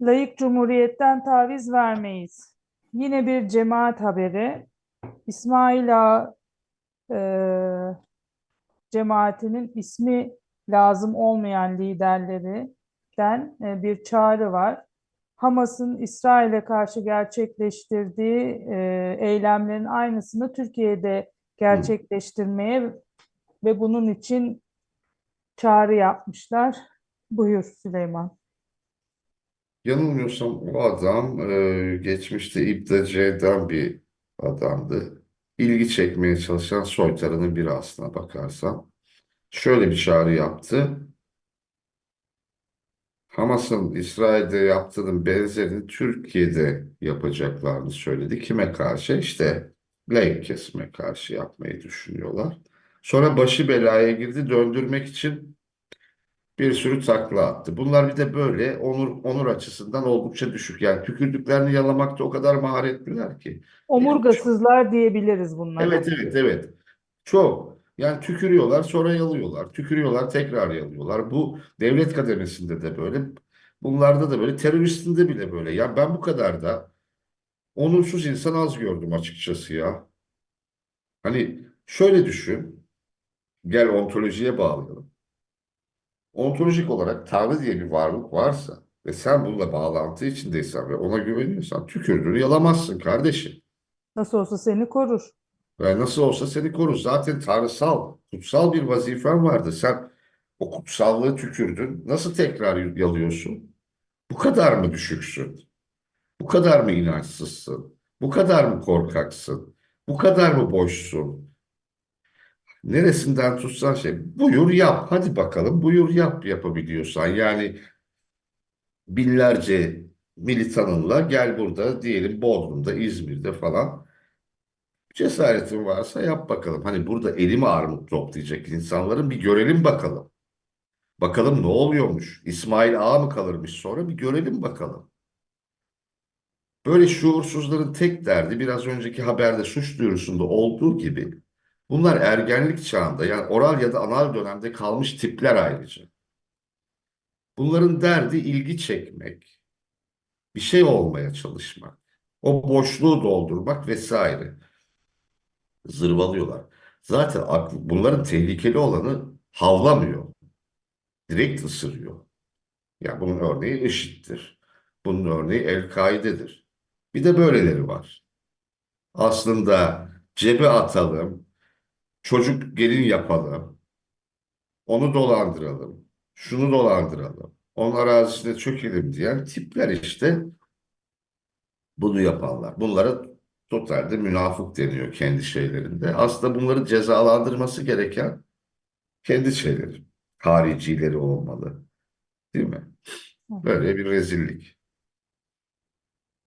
layık cumhuriyetten taviz vermeyiz. Yine bir cemaat haberi. İsmail Ağa e, cemaatinin ismi lazım olmayan liderlerinden e, bir çağrı var. Hamas'ın İsrail'e karşı gerçekleştirdiği e, eylemlerin aynısını Türkiye'de gerçekleştirmeye ve bunun için çağrı yapmışlar. Buyur Süleyman. Yanılmıyorsam o adam e, geçmişte eden bir adamdı. İlgi çekmeye çalışan soytarının biri aslına bakarsan. Şöyle bir çağrı yaptı. Hamas'ın İsrail'de yaptığının benzerini Türkiye'de yapacaklarını söyledi. Kime karşı? İşte laik kesime karşı yapmayı düşünüyorlar. Sonra başı belaya girdi döndürmek için bir sürü takla attı. Bunlar bir de böyle onur onur açısından oldukça düşük. Yani tükürdüklerini yalamakta o kadar maharetliler ki. Omurgasızlar diyebiliriz bunlara. Evet evet evet. Çok. Yani tükürüyorlar sonra yalıyorlar. Tükürüyorlar tekrar yalıyorlar. Bu devlet kademesinde de böyle. Bunlarda da böyle. Teröristinde bile böyle. Ya ben bu kadar da onursuz insan az gördüm açıkçası ya. Hani şöyle düşün. Gel ontolojiye bağlayalım. Ontolojik olarak Tanrı diye bir varlık varsa ve sen bununla bağlantı içindeysen ve ona güveniyorsan tükürdüğünü yalamazsın kardeşim. Nasıl olsa seni korur. Ve nasıl olsa seni korur. Zaten tanrısal, kutsal bir vazifen vardı. Sen o kutsallığı tükürdün. Nasıl tekrar yalıyorsun? Bu kadar mı düşüksün? Bu kadar mı inançsızsın? Bu kadar mı korkaksın? Bu kadar mı boşsun? Neresinden tutsan şey, buyur yap. Hadi bakalım buyur yap yapabiliyorsan. Yani binlerce militanınla gel burada diyelim Bodrum'da, İzmir'de falan. Cesaretin varsa yap bakalım. Hani burada elimi armut toplayacak insanların bir görelim bakalım. Bakalım ne oluyormuş? İsmail Ağa mı kalırmış sonra bir görelim bakalım. Böyle şuursuzların tek derdi biraz önceki haberde suç duyurusunda olduğu gibi bunlar ergenlik çağında yani oral ya da anal dönemde kalmış tipler ayrıca. Bunların derdi ilgi çekmek, bir şey olmaya çalışmak, o boşluğu doldurmak vesaire zırvalıyorlar. Zaten aklı, bunların tehlikeli olanı havlamıyor. Direkt ısırıyor. Ya bunun örneği IŞİD'dir. Bunun örneği El-Kaide'dir. Bir de böyleleri var. Aslında cebe atalım, çocuk gelin yapalım, onu dolandıralım, şunu dolandıralım, onun arazisine çökelim diyen tipler işte bunu yapanlar. Bunlara totalde münafık deniyor kendi şeylerinde. Aslında bunları cezalandırması gereken kendi şeyleri, haricileri olmalı. Değil mi? Böyle bir rezillik.